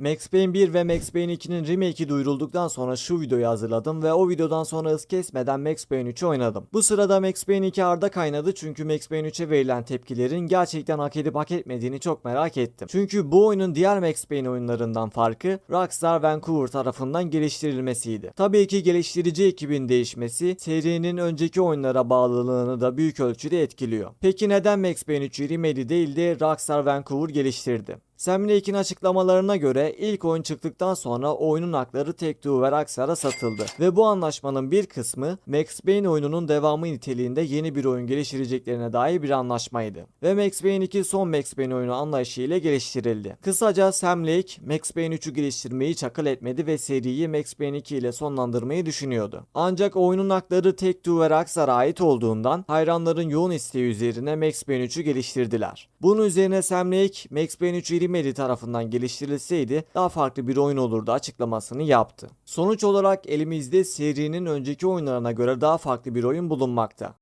Max Payne 1 ve Max Payne 2'nin remake'i duyurulduktan sonra şu videoyu hazırladım ve o videodan sonra hız kesmeden Max Payne 3'ü oynadım. Bu sırada Max Payne 2 arda kaynadı çünkü Max Payne 3'e verilen tepkilerin gerçekten hak edip hak etmediğini çok merak ettim. Çünkü bu oyunun diğer Max Payne oyunlarından farkı Rockstar Vancouver tarafından geliştirilmesiydi. Tabii ki geliştirici ekibin değişmesi serinin önceki oyunlara bağlılığını da büyük ölçüde etkiliyor. Peki neden Max Payne 3'ü remake değil de Rockstar Vancouver geliştirdi? Sam Lake'in açıklamalarına göre ilk oyun çıktıktan sonra oyunun hakları Take-Two ve satıldı. Ve bu anlaşmanın bir kısmı Max Payne oyununun devamı niteliğinde yeni bir oyun geliştireceklerine dair bir anlaşmaydı. Ve Max Payne 2 son Max Payne oyunu anlayışı ile geliştirildi. Kısaca Sam Lake Max Payne 3'ü geliştirmeyi çakal etmedi ve seriyi Max Payne 2 ile sonlandırmayı düşünüyordu. Ancak oyunun hakları Take-Two ve ait olduğundan hayranların yoğun isteği üzerine Max Payne 3'ü geliştirdiler. Bunun üzerine Sam Lake Max Payne 3 Remedy tarafından geliştirilseydi daha farklı bir oyun olurdu açıklamasını yaptı. Sonuç olarak elimizde serinin önceki oyunlarına göre daha farklı bir oyun bulunmakta.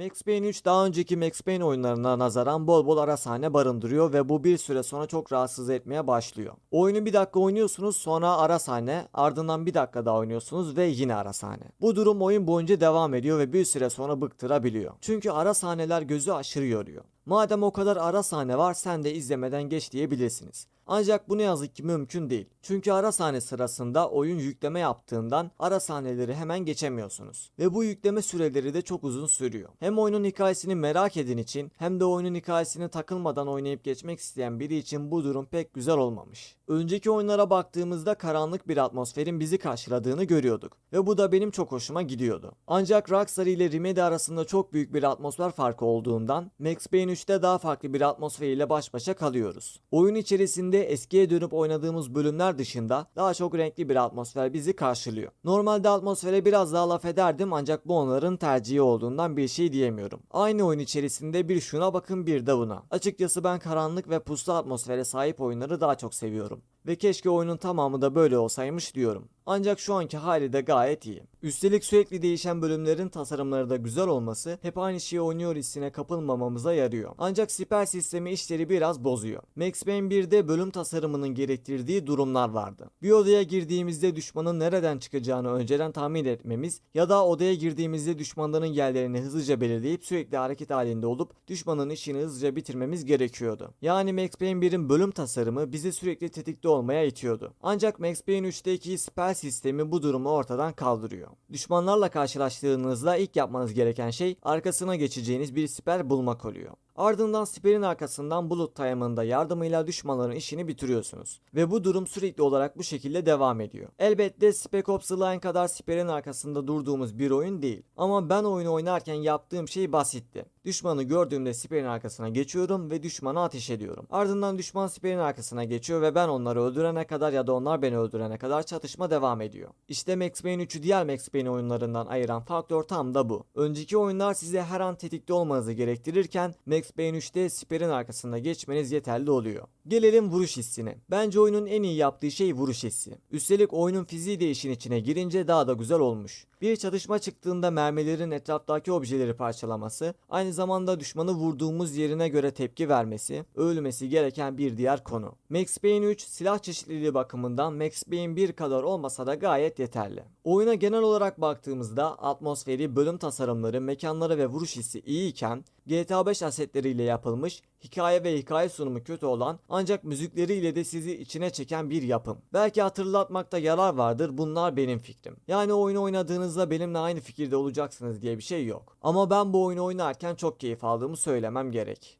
Max Payne 3 daha önceki Max Payne oyunlarına nazaran bol bol ara sahne barındırıyor ve bu bir süre sonra çok rahatsız etmeye başlıyor. Oyunu bir dakika oynuyorsunuz sonra ara sahne ardından bir dakika daha oynuyorsunuz ve yine ara sahne. Bu durum oyun boyunca devam ediyor ve bir süre sonra bıktırabiliyor. Çünkü ara sahneler gözü aşırı yoruyor. Madem o kadar ara sahne var sen de izlemeden geç diyebilirsiniz. Ancak bu ne yazık ki mümkün değil. Çünkü ara sahne sırasında oyun yükleme yaptığından ara sahneleri hemen geçemiyorsunuz. Ve bu yükleme süreleri de çok uzun sürüyor. Hem oyunun hikayesini merak edin için hem de oyunun hikayesine takılmadan oynayıp geçmek isteyen biri için bu durum pek güzel olmamış. Önceki oyunlara baktığımızda karanlık bir atmosferin bizi karşıladığını görüyorduk. Ve bu da benim çok hoşuma gidiyordu. Ancak Rockstar ile Remedy arasında çok büyük bir atmosfer farkı olduğundan Max Payne 3'te daha farklı bir atmosfer ile baş başa kalıyoruz. Oyun içerisinde eskiye dönüp oynadığımız bölümler dışında daha çok renkli bir atmosfer bizi karşılıyor. Normalde atmosfere biraz daha laf ederdim ancak bu onların tercihi olduğundan bir şey diyemiyorum. Aynı oyun içerisinde bir şuna bakın bir de buna. Açıkçası ben karanlık ve puslu atmosfere sahip oyunları daha çok seviyorum. Ve keşke oyunun tamamı da böyle olsaymış diyorum. Ancak şu anki hali de gayet iyi. Üstelik sürekli değişen bölümlerin tasarımları da güzel olması hep aynı şeyi oynuyor hissine kapılmamamıza yarıyor. Ancak siper sistemi işleri biraz bozuyor. Max Payne 1'de bölüm tasarımının gerektirdiği durumlar vardı. Bir odaya girdiğimizde düşmanın nereden çıkacağını önceden tahmin etmemiz ya da odaya girdiğimizde düşmanların yerlerini hızlıca belirleyip sürekli hareket halinde olup düşmanın işini hızlıca bitirmemiz gerekiyordu. Yani Max Payne 1'in bölüm tasarımı bizi sürekli tetikte olmaya itiyordu. Ancak Max Payne 3'teki siper sistemi bu durumu ortadan kaldırıyor. Düşmanlarla karşılaştığınızda ilk yapmanız gereken şey arkasına geçeceğiniz bir siper bulmak oluyor. Ardından siperin arkasından bulut tayamında yardımıyla düşmanların işini bitiriyorsunuz. Ve bu durum sürekli olarak bu şekilde devam ediyor. Elbette Spec Ops The Line kadar siperin arkasında durduğumuz bir oyun değil. Ama ben oyunu oynarken yaptığım şey basitti. Düşmanı gördüğümde siperin arkasına geçiyorum ve düşmana ateş ediyorum. Ardından düşman siperin arkasına geçiyor ve ben onları öldürene kadar ya da onlar beni öldürene kadar çatışma devam ediyor. İşte Max Payne 3'ü diğer Max Payne oyunlarından ayıran faktör tam da bu. Önceki oyunlar size her an tetikte olmanızı gerektirirken Max Payne 3'te siperin arkasında geçmeniz yeterli oluyor. Gelelim vuruş hissine. Bence oyunun en iyi yaptığı şey vuruş hissi. Üstelik oyunun fiziği de işin içine girince daha da güzel olmuş. Bir çatışma çıktığında mermilerin etraftaki objeleri parçalaması, aynı zamanda düşmanı vurduğumuz yerine göre tepki vermesi, ölmesi gereken bir diğer konu. Max Payne 3 silah çeşitliliği bakımından Max Payne 1 kadar olmasa da gayet yeterli. Oyuna genel olarak baktığımızda atmosferi, bölüm tasarımları, mekanları ve vuruş hissi iyiyken GTA 5 asetleriyle yapılmış, hikaye ve hikaye sunumu kötü olan ancak müzikleriyle de sizi içine çeken bir yapım. Belki hatırlatmakta yarar vardır bunlar benim fikrim. Yani oyunu oynadığınızda benimle aynı fikirde olacaksınız diye bir şey yok. Ama ben bu oyunu oynarken çok keyif aldığımı söylemem gerek.